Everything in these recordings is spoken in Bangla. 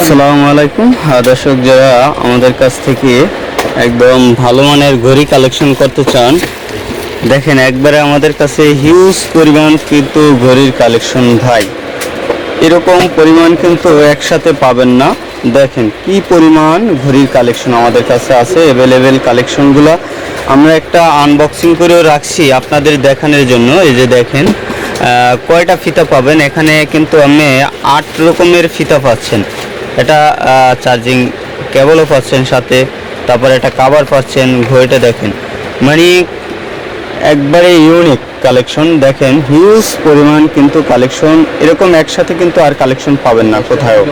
আসসালামু আলাইকুম। দর্শক যারা আমাদের কাছ থেকে একদম ভালো মানের ঘড়ি কালেকশন করতে চান, দেখেন একবারে আমাদের কাছে হিউজ পরিমাণ কিন্তু ঘড়ির কালেকশন ভাই। এরকম পরিমাণ কিন্তু একসাথে পাবেন না। দেখেন কি পরিমাণ ঘড়ির কালেকশন আমাদের কাছে আছে অ্যাভেলেবেল কালেকশনগুলো আমরা একটা আনবক্সিং করেও রাখছি আপনাদের দেখানোর জন্য। এই যে দেখেন কয়টা ফিতা পাবেন? এখানে কিন্তু আপনি আট রকমের ফিতা পাচ্ছেন। এটা চার্জিং কেবলও পাচ্ছেন সাথে, তারপর একটা কাভার পাচ্ছেন, ঘড়িটা দেখেন। মানে একবারে ইউনিক কালেকশন দেখেন হিউজ পরিমাণ কিন্তু কালেকশন এরকম একসাথে কিন্তু আর কালেকশন পাবেন না কোথাও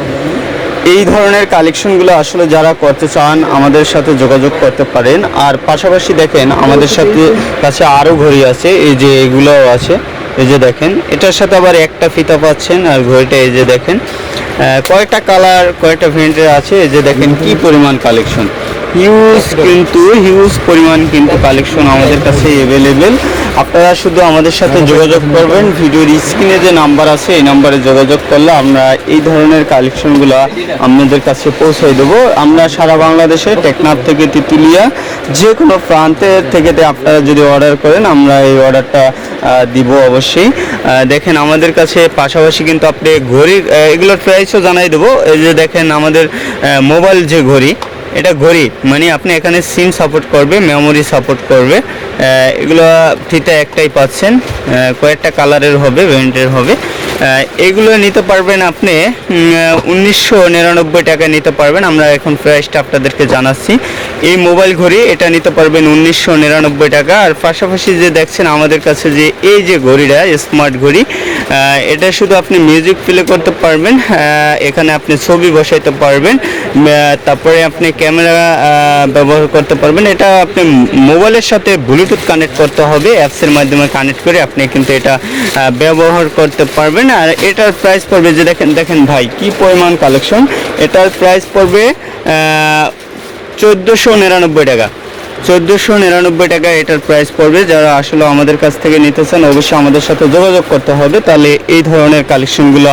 এই ধরনের কালেকশনগুলো আসলে যারা করতে চান, আমাদের সাথে যোগাযোগ করতে পারেন। আর পাশাপাশি দেখেন, আমাদের সাথে কাছে আরও ঘড়ি আছে, এই যে এগুলোও আছে। এই যে দেখেন, এটার সাথে আবার একটা ফিতা পাচ্ছেন, আর ঘড়িটা এই যে দেখেন কয়টা কালার কয়েকটা ভেন্টের আছে যে দেখেন কি পরিমাণ কালেকশন হিউজ কিন্তু হিউজ পরিমাণ কিন্তু কালেকশন আমাদের কাছে অ্যাভেলেবেল আপনারা শুধু আমাদের সাথে যোগাযোগ করবেন। ভিডিওর স্ক্রিনে যে নাম্বার আছে এই নাম্বারে যোগাযোগ করলে আমরা এই ধরনের কালেকশনগুলো আপনাদের কাছে পৌঁছে দেবো। আমরা সারা বাংলাদেশে টেকনাফ থেকে তিতুলিয়া যে কোনো প্রান্তের থেকে আপনারা যদি অর্ডার করেন আমরা এই অর্ডারটা দিব অবশ্যই। দেখেন আমাদের কাছে পাশাপাশি কিন্তু আপনি ঘড়ির আহ, এগুলোর প্রাইসও জানাই দেবো। এই যে দেখেন আমাদের মোবাইল যে ঘড়ি এটা ঘড়ি মানে আপনি এখানে সিম সাপোর্ট করবে মেমোরি সাপোর্ট করবে। এগুলো ফিতা একটাই পাচ্ছেন। কয়েকটা কালারের হবে ভেন্টের হবে। এগুলো নিতে পারবেন আপনি উনিশশো নিরানব্বই টাকা নিতে পারবেন। আমরা এখন প্রাইসটা আপনাদেরকে জানাচ্ছি। এই মোবাইল ঘড়ি, এটা নিতে পারবেন উনিশশো নিরানব্বই টাকা। আর পাশাপাশি যে দেখছেন আমাদের কাছে যে এই যে ঘড়িটা স্মার্ট ঘড়ি এটা শুধু আপনি মিউজিক প্লে করতে পারবেন এখানে আপনি ছবি বসাইতে পারবেন তারপরে আপনি ক্যামেরা ব্যবহার করতে পারবেন। এটা আপনি মোবাইলের সাথে ব্লুটুথ কানেক্ট করতে হবে অ্যাপসের মাধ্যমে কানেক্ট করে আপনি কিন্তু এটা ব্যবহার করতে পারবেন। আর এটার প্রাইস পড়বে যে দেখেন দেখেন ভাই, কি পরিমাণ কালেকশন এটার প্রাইস পড়বে চোদ্দোশো নিরানব্বই টাকা। চোদ্দোশো নিরানব্বই টাকা এটার প্রাইস পড়বে। যারা আসলে আমাদের কাছ থেকে নিতে চান অবশ্যই আমাদের সাথে যোগাযোগ করতে হবে। তাহলে এই ধরনের কালেকশনগুলো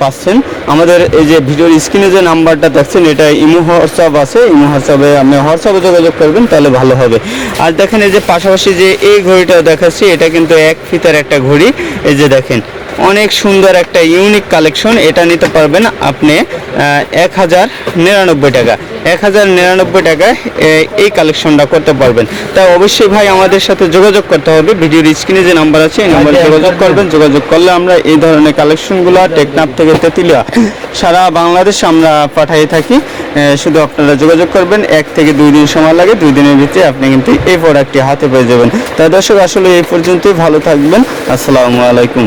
পাচ্ছেন। আমাদের এই যে ভিডিওর স্ক্রিনে যে নাম্বারটা দেখছেন, এটা ইমো হোয়াটসঅ্যাপ আছে। ইমো হোয়াটসঅ্যাপে আপনি হোয়াটসঅ্যাপে যোগাযোগ করবেন, তাহলে ভালো হবে। আর দেখেন এই যে পাশাপাশি যে এই ঘড়িটা দেখাচ্ছি, এটা কিন্তু এক ফিতার একটা ঘড়ি। এই যে দেখেন অনেক সুন্দর একটা ইউনিক কালেকশন এটা নিতে পারবেন আপনি এক হাজার নিরানব্বই টাকা। এক হাজার নিরানব্বই টাকায় এই কালেকশনটা করতে পারবেন। তাই অবশ্যই ভাই আমাদের সাথে যোগাযোগ করতে হবে। ভিডিওর স্ক্রিনে যে নাম্বার আছে এই নাম্বারে যোগাযোগ করবেন। যোগাযোগ করলে আমরা এই ধরনের কালেকশনগুলো টেকনাফ থেকে তেতুলিয়া সারা বাংলাদেশ আমরা পাঠিয়ে থাকি। শুধু আপনারা যোগাযোগ করবেন। এক থেকে দুই দিন সময় লাগে। দুই দিনের ভিতরে আপনি কিন্তু এই প্রোডাক্টটি হাতে পেয়ে যাবেন। তাই দর্শক আসলে এই পর্যন্তই। ভালো থাকবেন। আসসালামু আলাইকুম।